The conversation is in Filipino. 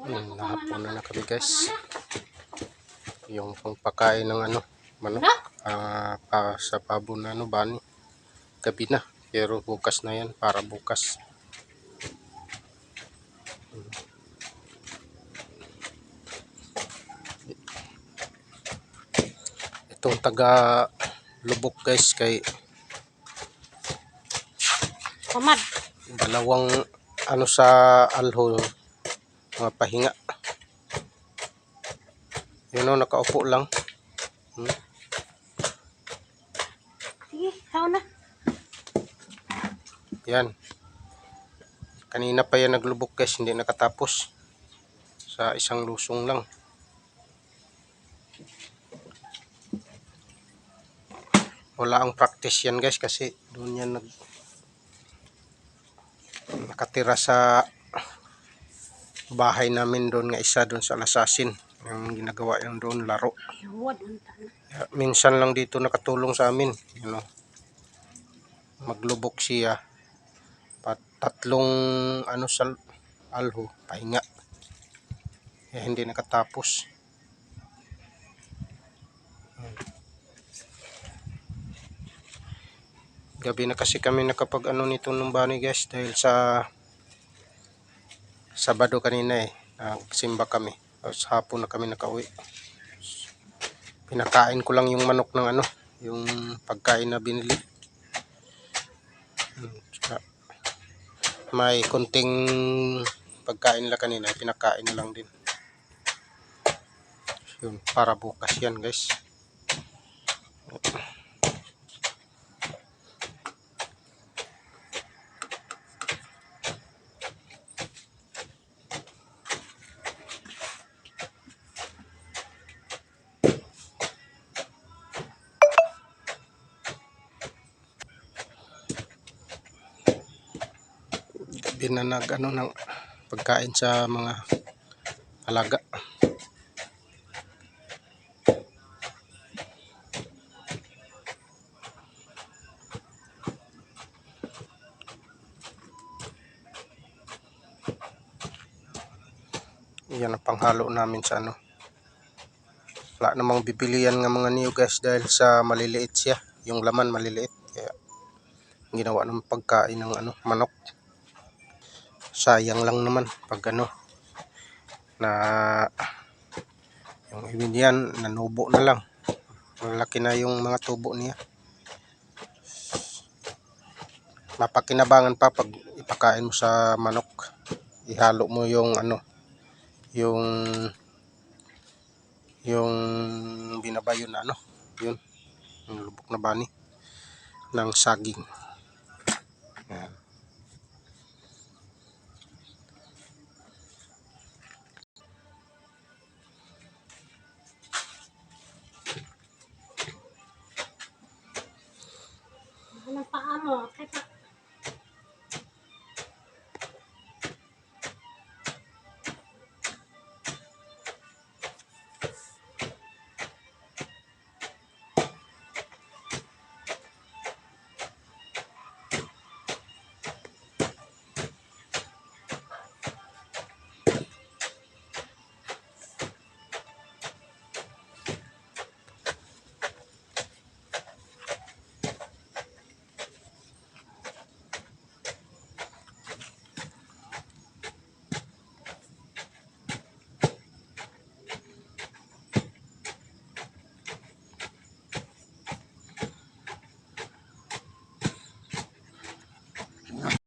Ayun, nahapon na na kami guys. Yung pangpakain ng ano, manok. ah pa, sa pabo na ano, bani. Gabi na. Pero bukas na yan, para bukas. Itong taga lubok guys kay Tamad. dalawang ano sa alho mga pahinga yun o nakaupo lang. Hmm. Sige, tao na. yan. Kanina pa yan naglubok guys. Hindi nakatapos. Sa isang lusong lang. Wala ang practice yan guys kasi doon yan nag nakatira sa bahay namin doon nga isa doon sa Alasasin yung ginagawa yung doon laro. Kaya minsan lang dito nakatulong sa amin you know. Maglubok siya. Pat tatlong ano sa alho pahinga. Eh, hindi nakatapos. Gabi na kasi kami nakapag ano nito nung bani guys dahil sa Sabado kanina eh. Nagsimba kami. Tapos hapon na kami nakauwi. Pinakain ko lang yung manok ng ano yung pagkain na binili. Hmm, may konting pagkain nila kanina pinakain na lang din. Yun para bukas yan guys gabi na nag ano ng pagkain sa mga alaga. Yan ang panghalo namin sa ano wala namang bibilian ng mga new guys dahil sa maliliit siya. Yung laman maliliit kaya ginawa ng pagkain ng ano manok sayang lang naman pag ano na yung ibig yan nanubo na lang. Malaki na yung mga tubo niya. Mapakinabangan pa pag ipakain mo sa manok. Ihalo mo yung ano yung yung binabayo na ano yun. Yung lubok na bani ng saging. Yan